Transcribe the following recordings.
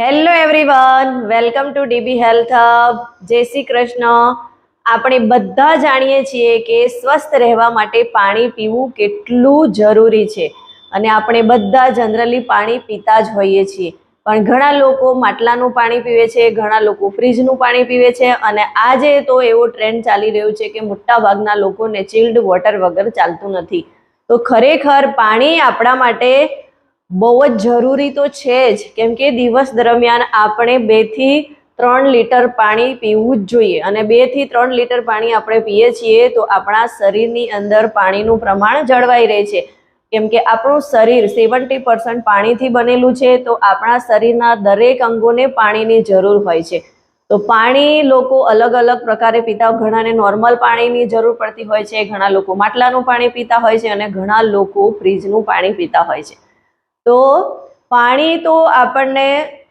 Hello everyone welcome to DB health hub જય શ્રી કૃષ્ણ. આપણે બધા જાણીએ છીએ કે સ્વસ્થ રહેવા માટે પાણી પીવું કેટલું જરૂરી છે. અને આપણે બધા જનરલી પાણી પીતા જ હોઈએ છીએ. પણ ઘણા લોકો માટલાનું પાણી પીવે છે, ઘણા લોકો ફ્રીજનું પાણી પીવે છે. અને આજે તો એવો ટ્રેન્ડ ચાલી રહ્યો છે કે મોટાભાગના લોકોને ચિલ્ડ વોટર વગર ચાલતું નથી. તો ખરેખર પાણી આપણા માટે બહુ જ જરૂરી તો છે જ. કેમ કે દિવસ દરમિયાન આપણે બેથી ત્રણ લીટર પાણી પીવું જ જોઈએ. અને બેથી ત્રણ લીટર પાણી આપણે પીએ છીએ તો આપણા શરીરની અંદર પાણીનું પ્રમાણ જળવાઈ રહે છે. કેમ કે આપણું શરીર સેવન્ટી પર્સન્ટ પાણીથી બનેલું છે તો આપણા શરીરના દરેક અંગોને પાણીની જરૂર હોય છે. તો પાણી લોકો અલગ અલગ પ્રકારે પીતા ઘણાને નોર્મલ પાણીની જરૂર પડતી હોય છે, ઘણા લોકો માટલાનું પાણી પીતા હોય છે અને ઘણા લોકો ફ્રીજનું પાણી પીતા હોય છે. તો પાણી તો આપણને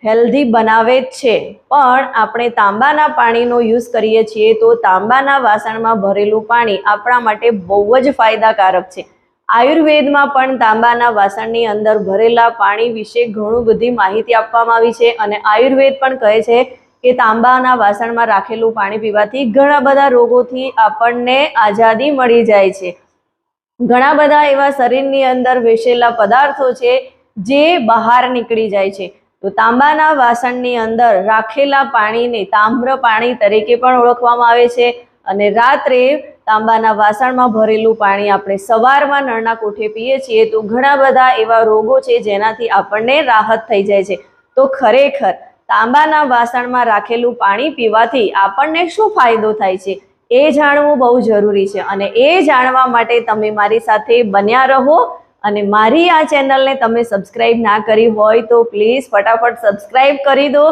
હેલ્ધી બનાવે જ છે, પણ આપણે તાંબાના પાણીનો યુઝ કરીએ છીએ તો તાંબાના વાસણમાં ભરેલું પાણી આપણા માટે બહુ જ ફાયદાકારક છે. આયુર્વેદમાં પણ તાંબાના વાસણની અંદર ભરેલા પાણી વિશે ઘણું બધી માહિતી આપવામાં આવી છે અને આયુર્વેદ પણ કહે છે કે તાંબાના વાસણમાં રાખેલું પાણી પીવાથી ઘણા બધા રોગોથી આપણને આઝાદી મળી જાય છે. ઘણા બધા એવા શરીરની અંદર વેસેલા પદાર્થો છે જે બહાર નીકળી જાય છે. તો તાંબાના વાસણની અંદર રાખેલા પાણીને તામ્ર પાણી તરીકે પણ ઓળખવામાં આવે છે. અને રાત્રે તાંબાના વાસણમાં ભરેલું પાણી આપણે સવારમાં નળના કોઠે પીએ છીએ તો ઘણા બધા એવા રોગો છે જેનાથી આપણને રાહત થઈ જાય છે. તો ખરેખર તાંબાના વાસણમાં રાખેલું પાણી પીવાથી આપણને શું ફાયદો થાય છે? એ જાણવું બહુ જરૂરી છે. અને એ જાણવા માટે તમે મારી સાથે બન્યા રહો. અને મારી આ ચેનલને તમે સબસ્ક્રાઈબ ના કરી હોય તો પ્લીઝ ફટાફટ સબસ્ક્રાઈબ કરી દો,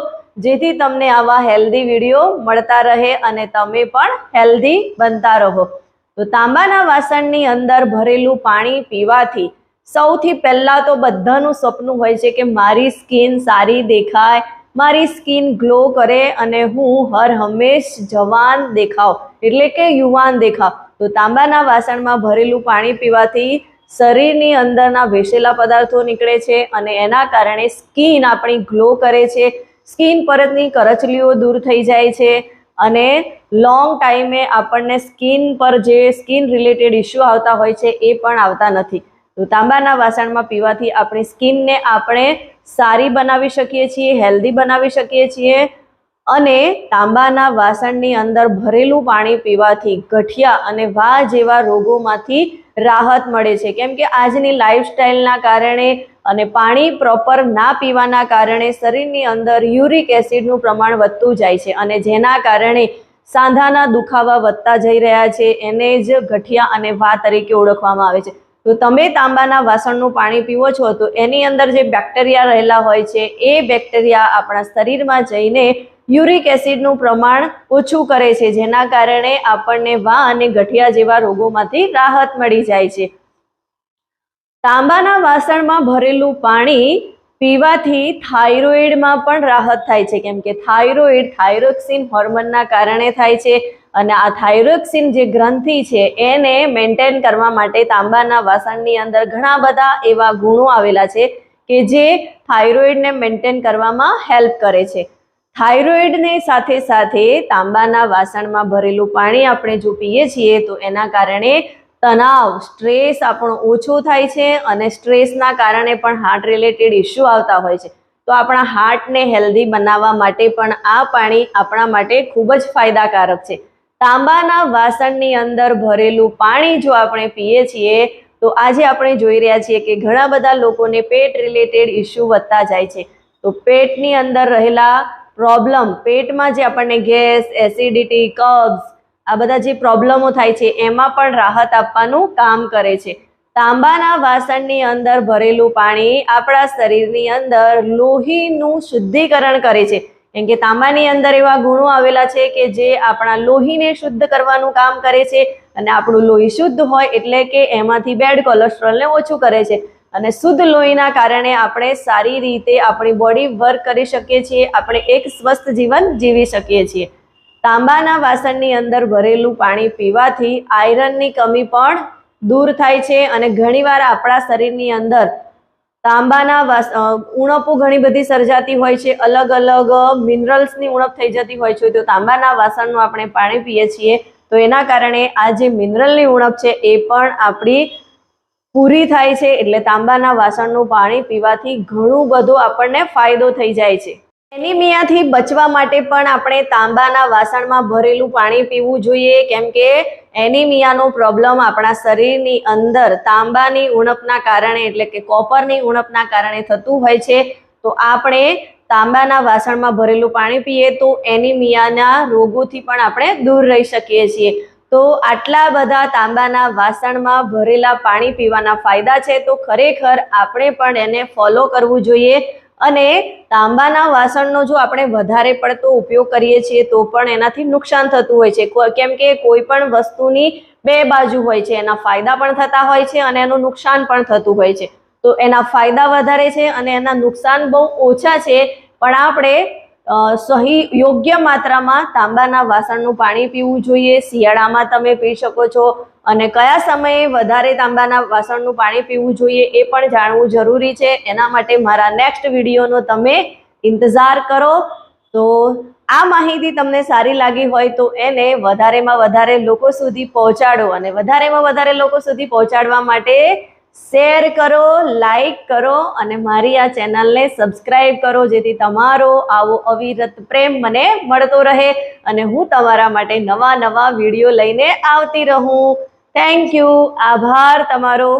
જેથી તમને આવા હેલ્ધી વીડિયો મળતા રહે અને તમે પણ હેલ્ધી બનતા રહો. તો તાંબાના વાસણની અંદર ભરેલું પાણી પીવાથી સૌથી પહેલાં તો બધાનું સપનું હોય છે કે મારી સ્કિન સારી દેખાય, મારી સ્કિન ગ્લો કરે અને હું હર હંમેશ જવાન દેખાવ, એટલે કે યુવાન દેખાવ. તો તાંબાના વાસણમાં ભરેલું પાણી પીવાથી શરીરની અંદરના વેસેલા પદાર્થો નીકળે છે અને એના કારણે સ્કિન આપણી ગ્લો કરે છે. સ્કિન પરતની કરચલીઓ દૂર થઈ જાય છે અને લોંગ ટાઈમે આપણને સ્કિન પર જે સ્કિન રિલેટેડ ઇસ્યુ આવતા હોય છે એ પણ આવતા નથી. તો તાંબાના વાસણમાં પીવાથી આપણી સ્કિનને આપણે સારી બનાવી શકીએ છીએ, હેલ્ધી બનાવી શકીએ છીએ અને તાંબાના વાસણની અંદર ભરેલું પાણી પીવાથી ગઠિયા અને વા જેવા રોગોમાંથી રાહત મળે છે. કેમ કે આજની લાઈફસ્ટાઈલના કારણે અને પાણી પ્રોપર ના પીવાના કારણે શરીરની અંદર યુરિક એસિડનું પ્રમાણ વધતું જાય છે અને જેના કારણે સાંધાના દુખાવા વધતા જઈ રહ્યા છે. એને જ ગઠિયા અને વા તરીકે ઓળખવામાં આવે છે. તો તમે તાંબાના વાસણનું પાણી પીવો છો તો એની અંદર જે બેક્ટેરિયા રહેલા હોય છે, એ બેક્ટેરિયા આપણા શરીરમાં જઈને યુરિક એસિડનું પ્રમાણ ઓછું કરે છે, જેના કારણે આપણને વા અને ગઠિયા જેવા રોગોમાંથી રાહત મળી જાય છે. તાંબાના વાસણમાં ભરેલું પાણી પીવાથી થાઇરોઇડમાં પણ રાહત થાય છે, કેમ કે થાઇરોઇડ થાઇરોક્સિન હોર્મોનના કારણે થાય છે અને આ થાઇરોક્સિન જે ગ્રંથિ છે, એને મેન્ટેન કરવા માટે તાંબાના વાસણની અંદર ઘણા બધા એવા ગુણો આવેલા છે કે જે થાઇરોઇડને મેન્ટેન કરવામાં હેલ્પ કરે છે. થાઇરોઇડને સાથે સાથે તાંબાના વાસણમાં ભરેલું પાણી આપણે જો પીએ છીએ, તો એના કારણે તણાવ, સ્ટ્રેસ આપણો ઓછો થાય છે અને સ્ટ્રેસના કારણે પણ હાર્ટ રિલેટેડ ઇસ્યુ આવતા હોય છે. તો આપણા હાર્ટને હેલ્ધી બનાવવા માટે પણ આ પાણી આપણા માટે ખૂબ જ ફાયદાકારક છે. તાંબાના વાસણની અંદર ભરેલું પાણી જો આપણે પીએ છીએ, તો આજે આપણે જોઈ રહ્યા છીએ કે ઘણા બધા લોકોને પેટ રિલેટેડ ઇસ્યુ વધતા જાય છે. તો પેટની અંદર રહેલા પ્રોબ્લેમ, પેટમાં જે આપણને ગેસ, એસિડિટી, કબ્સ, આ બધા જે પ્રોબ્લેમો થાય છે, એમાં પણ રાહત આપવાનું કામ કરે છે. તાંબાના વાસણની અંદર ભરેલું પાણી આપણા શરીરની અંદર લોહીનું શુદ્ધિકરણ કરે છે. કેમ કે તાંબાની અંદર એવા ગુણો આવેલા છે કે જે આપણા લોહીને શુદ્ધ કરવાનું કામ કરે છે અને આપણું લોહી શુદ્ધ હોય એટલે કે એમાંથી બેડ કોલેસ્ટ્રોલને ઓછું કરે છે. અને શુદ્ધ લોહીના કારણે આપણે સારી રીતે આપણી બોડી વર્ક કરી શકીએ છીએ, આપણે એક સ્વસ્થ જીવન જીવી શકીએ છીએ. તાંબાના વાસણની અંદર ભરેલું પાણી પીવાથી આયરનની કમી પણ દૂર થાય છે અને ઘણીવાર આપણા શરીરની અંદર તાંબાના ઉણપો ઘણી બધી સર્જાતી હોય છે અલગ અલગ મિનરલ્સની ઉણપ થઈ જતી હોય છે, તો તાંબાના વાસણનું આપણે પાણી પીએ છીએ, તો એના કારણે આ જે મિનરલની ઉણપ છે એ પણ આપણી પૂરી થાય છે એટલે તાંબાના વાસણનું પાણી પીવાથી ઘણું બધું આપણને ફાયદો થઈ જાય છે. એનિમિયાથી બચવા માટે પણ આપણે તાંબાના વાસણમાં ભરેલું પાણી પીવું જોઈએ. કેમ કે એનિમિયાનો પ્રોબ્લેમ આપણા શરીરની અંદર તાંબાની ઉણપના કારણે એટલે કે કોપરની ઉણપના કારણે થતું હોય છે. તો આપણે તાંબાના વાસણમાં ભરેલું પાણી પીએ તો એનિમિયાના રોગોથી પણ આપણે દૂર રહી શકીએ છીએ. તો આટલા બધા તાંબાના વાસણમાં ભરેલા પાણી પીવાના ફાયદા છે તો ખરેખર આપણે પણ એને ફોલો કરવું જોઈએ. અને તાંબાના વાસણનો જો આપણે વધારે પડતો ઉપયોગ કરીએ છીએ તો પણ એનાથી નુકસાન થતું હોય છે. કેમ કે કોઈ પણ વસ્તુની બે બાજુ હોય છે. એના ફાયદા પણ થતા હોય છે અને એનું નુકસાન પણ થતું હોય છે. તો એના ફાયદા વધારે છે અને એના નુકસાન બહુ ઓછા છે. પણ આપણે સહી યોગ્ય માત્રામાં તાંબાના વાસણનું પાણી પીવું જોઈએ. શિયાળામાં તમે પી શકો છો. અને કયા સમયે વધારે તાંબાના વાસણનું પાણી પીવું જોઈએ એ પણ જાણવું જરૂરી છે. એના માટે મારા નેક્સ્ટ વિડીયોનો તમે ઇંતજાર કરો. તો આ માહિતી તમને સારી લાગી હોય તો એને વધારેમાં વધારે લોકો સુધી પહોંચાડો. અને વધારેમાં વધારે લોકો સુધી પહોંચાડવા માટે શેર કરો, લાઈક કરો અને મારી આ ચેનલને સબસ્ક્રાઈબ કરો, જેથી તમારો આવો અવિરત પ્રેમ મને મળતો રહે અને હું તમારા માટે નવા નવા વીડિયો લઈને આવતી રહું. થેન્ક યુ આભાર તમારો.